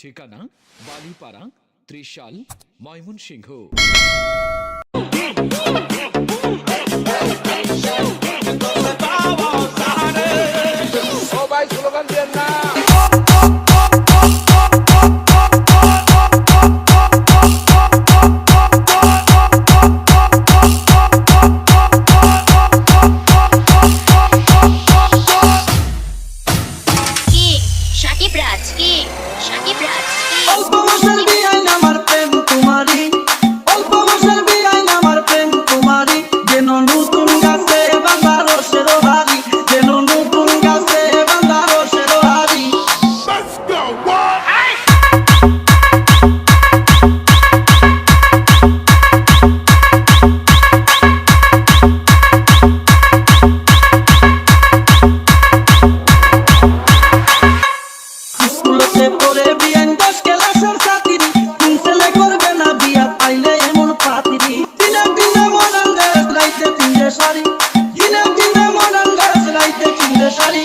ঠিকানা বালিপাড়া ত্রিশাল ময়মনসিংহ। সবাই স্লোগান দেন না। Ibrahim. সেলাইতে পিঁড়ে শাড়ি। কিনে কিনে মডার্ন গার্ল সেলাইতে পিঁড়ে শাড়ি।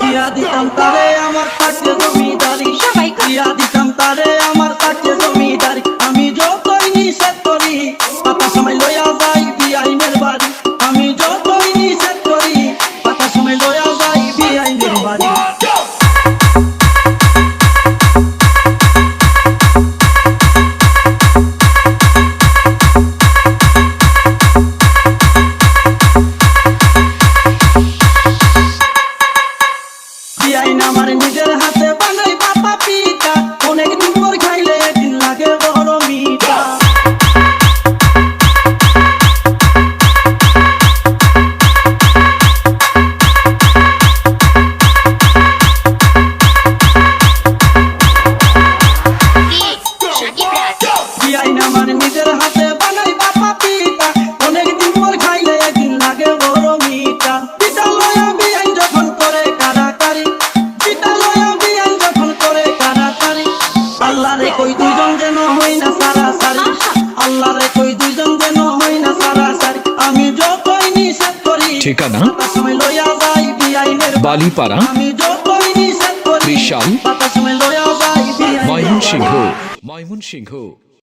দিয়া দিতাম তারে আমার থাকে জমিদারি। সবাই দিয়া দিতাম তারে আমার থাকে জমিদারি। ঠিকানা? বালিপাড়া বিশাল ময়মনসিংহ। ময়মনসিংহ।